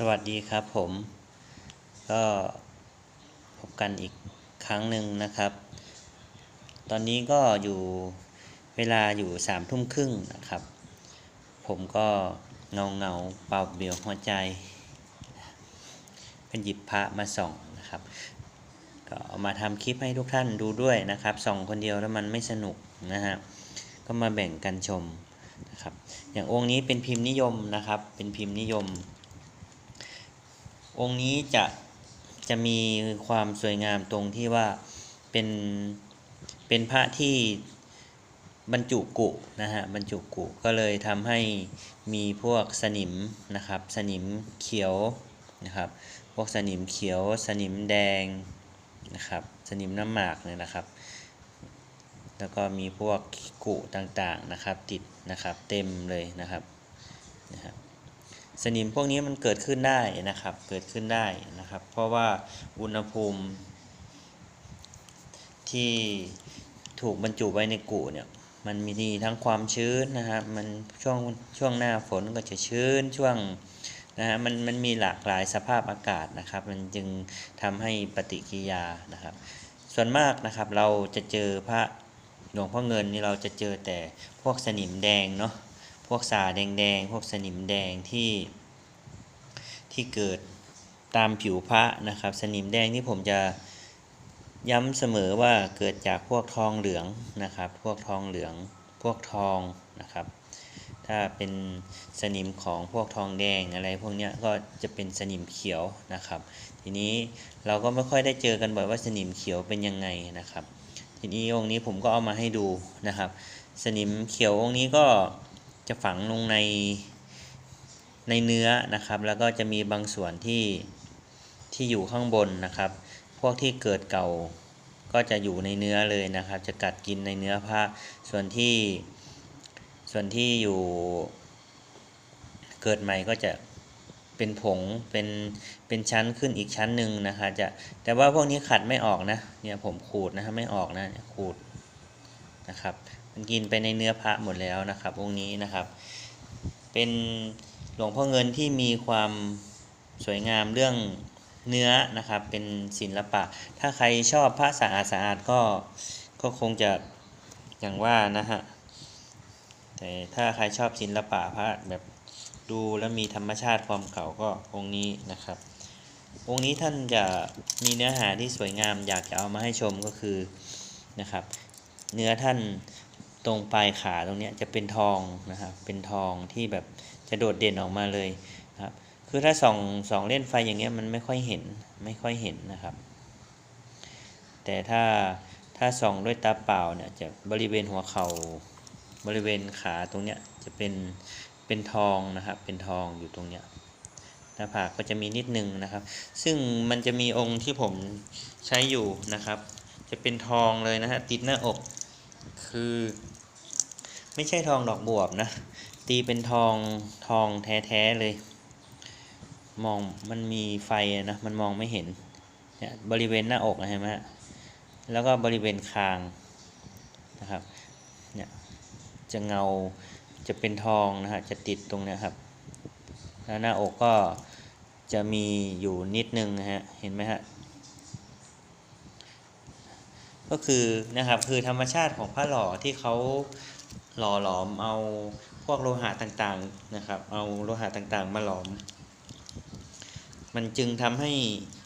สวัสดีครับผม ก็พบกันอีกครั้งหนึ่งนะครับ ตอนนี้ก็อยู่เวลาอยู่สามทุ่มครึ่งนะครับ ผมก็เงาเงาเป่าเบียวหัวใจ เป็นหยิบพระมาส่องนะครับ ก็เอามาทำคลิปให้ทุกท่านดูด้วยนะครับส่องคนเดียวแล้วมันไม่สนุกนะฮะก็มาแบ่งกันชมนะครับ อย่างองค์นี้เป็นพิมพ์นิยมนะครับ เป็นพิมพ์นิยม องค์นี้จะจะมีความสวยงามตรงที่ว่าเป็นเป็นพระที่บรรจุกุนะฮะบรรจุกุก็เลยทำให้มีพวกสนิมนะครับสนิมเขียวนะครับพวกสนิมเขียวสนิมแดงนะครับสนิมน้ำหมากเนี่ยนะครับ แล้วก็มีพวกกุต่างๆนะครับติดนะครับเต็มเลยนะครับนะครับ สนิมพวกนี้มันเกิดขึ้นได้นะครับ เกิดขึ้นได้นะครับ เพราะว่าอุณหภูมิ ที่ถูกบรรจุไว้ในกุเนี่ยมันมีทั้งความชื้นนะครับ มันช่วงช่วงหน้าฝนก็จะชื้นช่วงนะฮะมันมันมีหลากหลายสภาพอากาศนะครับ มันจึงทำให้ปฏิกิริยานะครับ ส่วนมากนะครับเราจะเจอพระหลวงพ่อเงินนี่เราจะเจอแต่พวกสนิมแดงเนาะ พวกสาแดงๆ พวกสนิมแดงที่ที่เกิดตามผิวพระนะครับ สนิมแดงที่ผมจะย้ำเสมอว่าเกิดจากพวกทองเหลืองนะครับ พวกทองเหลือง พวกทองนะครับ ถ้าเป็นสนิมของพวกทองแดงอะไรพวกนี้ก็จะเป็นสนิมเขียวนะครับ ทีนี้เราก็ไม่ค่อยได้เจอกันบ่อยว่าสนิมเขียวเป็นยังไงนะครับ ทีนี้องค์นี้ผมก็เอามาให้ดูนะครับ สนิมเขียวองค์นี้ก็ จะฝังลงในในเนื้อนะครับ แล้วก็จะมีบางส่วนที่ที่อยู่ข้างบนนะครับ พวกที่เกิดเก่าก็จะอยู่ในเนื้อเลยนะครับ จะกัดกินในเนื้อผ้าส่วนที่ส่วนที่อยู่เกิดใหม่ก็จะเป็นผงเป็นเป็นชั้นขึ้นอีกชั้นหนึ่งนะคะจะแต่ว่าพวกนี้ขัดไม่ออกนะเนี่ยผมขูดนะครับไม่ออกนะขูด นะครับ มันกินไปในเนื้อพระหมดแล้วนะครับ องค์นี้นะครับ เป็นหลวงพ่อเงินที่มีความสวยงามเรื่องเนื้อนะครับ เป็นศิลปะ ถ้าใครชอบพระสะอาดสะอาดก็ก็คงจะอย่างว่านะฮะ แต่ถ้าใครชอบศิลปะพระแบบดูแล้วมีธรรมชาติความเก่าก็องค์นี้นะครับ องค์นี้ท่านจะมีเนื้อหาที่สวยงามอยากจะเอามาให้ชมก็คือนะครับ เนื้อท่านตรงปลายขาตรงนี้จะเป็นทองนะครับ เป็นทองที่แบบจะโดดเด่นออกมาเลยครับ คือถ้าส่องส่องเล่นไฟอย่างเงี้ยมันไม่ค่อยเห็นไม่ค่อยเห็นนะครับ แต่ถ้าถ้าส่องด้วยตาเปล่าเนี่ยจะบริเวณหัวเขา่าบริเวณขาตรงเนี้ยจะเป็นเป็นทองนะครับ เป็นทองอยู่ตรงเนี้ยหน้าผากก็จะมีนิดนึงนะครับ ซึ่งมันจะมีองค์ที่ผมใช้อยู่นะครับ จะเป็นทองเลยนะฮะติดหน้าอก คือ ไม่ใช่ทองดอกบวบนะ ตีเป็นทองทองแท้ๆเลย มองมันมีไฟนะ มันมองไม่เห็นเนี่ยบริเวณหน้าอกนะเห็นไหมฮะแล้วก็บริเวณคางนะครับเนี่ยจะเงาจะเป็นทองนะฮะจะติดตรงนี้ครับแล้วหน้าอกก็จะมีอยู่นิดนึงนะฮะเห็นไหมฮะ ก็คือนะครับคือธรรมชาติของพระหล่อที่เขาหล่อหลอมเอาพวกโลหะต่างๆนะครับ เอาโลหะต่างๆ มาหลอม มันจึงทำให้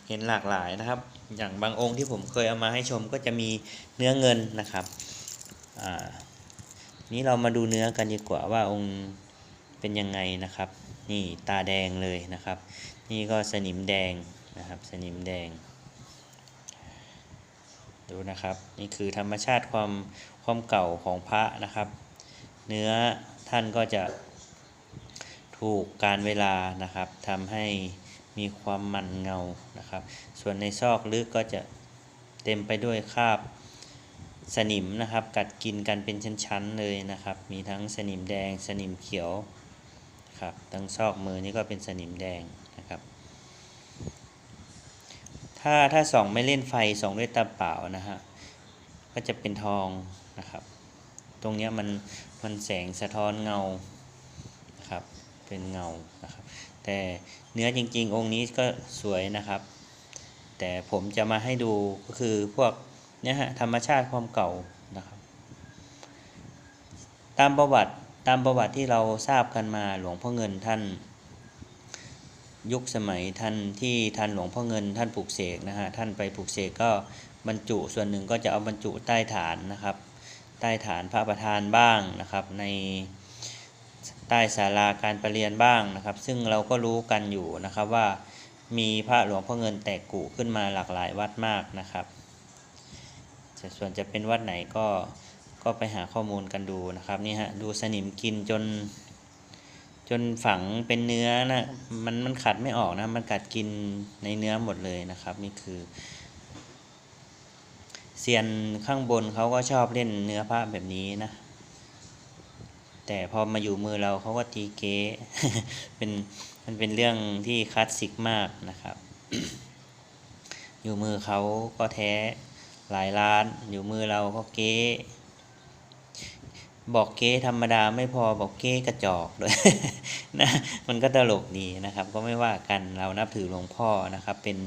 เห็นหลากหลายนะครับ อย่างบางองค์ที่ผมเคยเอามาให้ชมก็จะมีเนื้อเงินนะครับอ่านี้เรามาดูเนื้อกันดีกว่าว่าองค์เป็นยังไงนะครับ นี่ตาแดงเลยนะครับ นี่ก็สนิมแดงนะครับ สนิมแดง ดูนะครับ นี่คือธรรมชาติความความเก่าของพระนะครับ เนื้อท่านก็จะถูกการเวลานะครับทำให้มีความมันเงานะครับ ส่วนในซอกลึกก็จะเต็มไปด้วยคราบสนิมนะครับ กัดกินกันเป็นชั้นๆเลยนะครับ มีทั้งสนิมแดงสนิมเขียวครับทั้งซอกมือนี่ก็เป็นสนิมแดงนะครับ ถ้าถ้าส่องไม่เล่นไฟส่องด้วยตาเปล่านะฮะก็จะเป็นทองนะครับ ตรงนี้มันมันแสงสะท้อนเงานะครับเป็นเงานะครับแต่เนื้อจริงๆ องค์นี้ก็สวยนะครับ แต่ผมจะมาให้ดูก็คือพวกเนี่ยฮะธรรมชาติความเก่านะครับ ตามประวัติตามประวัติที่เราทราบกันมาหลวงพ่อเงินท่าน ยุคสมัยท่านที่ท่านหลวงพ่อเงินท่านปลูกเสกนะฮะท่านไปปลูกเสกก็บรรจุส่วนหนึ่งก็จะเอาบรรจุใต้ฐานนะครับ ใต้ฐานพระประธานบ้างนะครับ ในใต้ศาลาการประเรียนบ้างนะครับ ซึ่งเราก็รู้กันอยู่นะครับว่ามีพระหลวงพ่อเงินแตกกุขึ้นมาหลากหลายวัดมากนะครับส่วนจะเป็นวัดไหนก็ก็ไปหาข้อมูลกันดูนะครับนี่ฮะดูสนิมกินจน จนฝังเป็นเนื้อนะมันมันขัดไม่ออกนะ มันกัดกินในเนื้อหมดเลยนะครับ นี่คือเซียนข้างบนเขาก็ชอบเล่นเนื้อผ้าแบบนี้นะ แต่พอมาอยู่มือเราเขาก็ตีเก๊เป็นมันเป็นเรื่องที่คลาสสิกมากนะครับ อยู่มือเขาก็แท้หลายล้าน อยู่มือเราก็เก๊ บอกเก๊ธรรมดาไม่พอบอกเก๊กระจอกด้วยนะมันก็ตลกดีนะครับ ก็ไม่ว่ากันเรานับถือหลวงพ่อนะครับ เป็น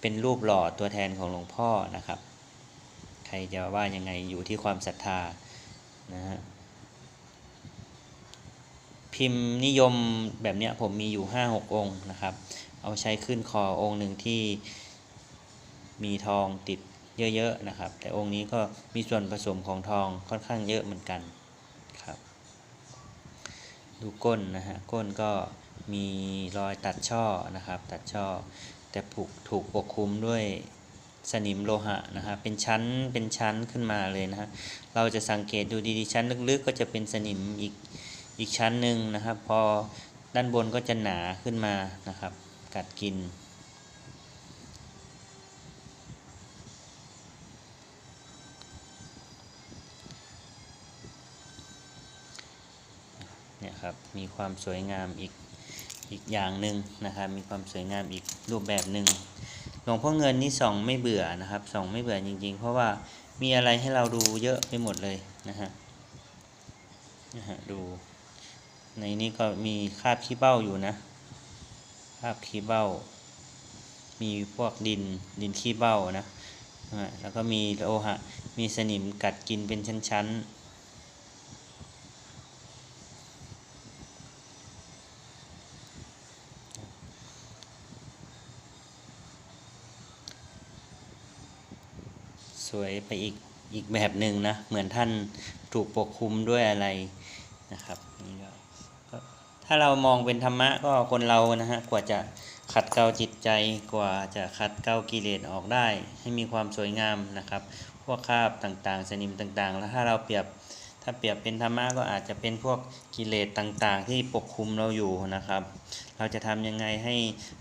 เป็นรูปหล่อตัวแทนของหลวงพ่อนะครับ ใครจะว่ายังไงอยู่ที่ความศรัทธานะฮะพิมพ์นิยมแบบเนี้ยผมมีอยู่ห้าหกองค์นะครับ เอาใช้ขึ้นคอองค์หนึ่งที่มีทองติดเยอะๆนะครับ แต่องค์นี้ก็มีส่วนผสมของทองค่อนข้างเยอะเหมือนกัน ดูก้นนะฮะก้นก็มีรอยตัดช่อนะครับ ตัดช่อ แต่ผูกถูกปกคลุมด้วยสนิมโลหะนะฮะเป็นชั้นเป็นชั้นขึ้นมาเลยนะฮะเราจะสังเกตดูดีๆชั้นลึกๆ ก็จะเป็นสนิมอีกอีกชั้นหนึ่งนะครับ พอด้านบนก็จะหนาขึ้นมานะครับ กัดกิน ครับ มีความสวยงามอีกอีกอย่างหนึ่งนะครับ มีความสวยงามอีกรูปแบบหนึ่งหลวงพ่อเงินนี่ส่องไม่เบื่อนะครับส่องไม่เบื่อจริง ๆ เพราะว่ามีอะไรให้เราดูเยอะไปหมดเลยนะฮะนะฮะดู ในนี้ก็มีคาบขี้เบ้าอยู่นะคาบขี้เบ้า มีพวกดินดินขี้เบ้านะนะฮะแล้วก็มีโลหะ มีสนิมกัดกินเป็นชั้นๆ สวยไปอีกอีกแบบหนึ่งนะ เหมือนท่านถูกปกคลุมด้วยอะไรนะครับนี่ก็ถ้าเรามองเป็นธรรมะก็คนเรานะฮะกว่าจะขัดเกลาจิตใจกว่าจะขัดเกลากิเลสออกได้ ให้มีความสวยงามนะครับ พวกคราบต่างๆ สนิมต่างๆ แล้วถ้าเราเปรียบ ถ้าเปรียบเป็นธรรมะก็อาจจะเป็นพวกกิเลสต่างๆ ที่ปกคลุมเราอยู่นะครับ เราจะทำยังไงให้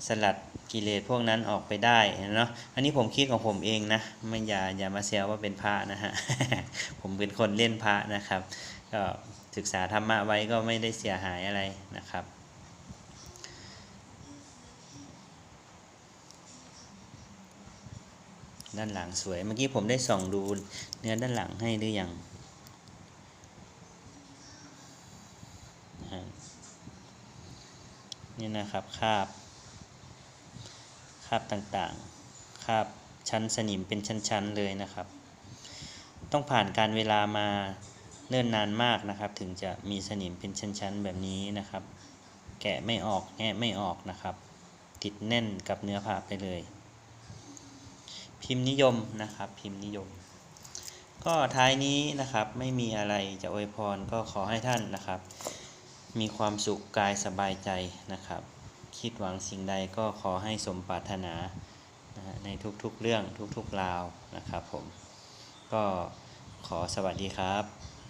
สลัดกิเลสพวกนั้นออกไปได้เนาะ อันนี้ผมคิดของผมเองนะ ไม่อย่าอย่ามาเซลว่าเป็นพระนะฮะ ผมเป็นคนเล่นพระนะครับ ก็ศึกษาธรรมะไว้ก็ไม่ได้เสียหายอะไรนะครับด้านหลังสวย เมื่อกี้ผมได้ส่องดูเนื้อด้านหลังให้หรือยังนะฮะ นี่นะครับคาบคาบต่างๆคาบชั้นสนิมเป็นชั้นๆเลยนะครับ ต้องผ่านการเวลามาเนิ่นนานมากนะครับ ถึงจะมีสนิมเป็นชั้นๆแบบนี้นะครับ แกะไม่ออกแงะไม่ออกนะครับ ติดแน่นกับเนื้อผ้าไปเลย พิมพ์นิยมนะครับ พิมพ์นิยม ก็ท้ายนี้นะครับไม่มีอะไรจะอวยพรก็ขอให้ท่านนะครับ มีความสุขกายสบายใจนะครับ คิดหวังสิ่งใดก็ขอให้สมปรารถนานะในทุกๆเรื่องทุกๆราวนะครับผม ก็ขอสวัสดีครับ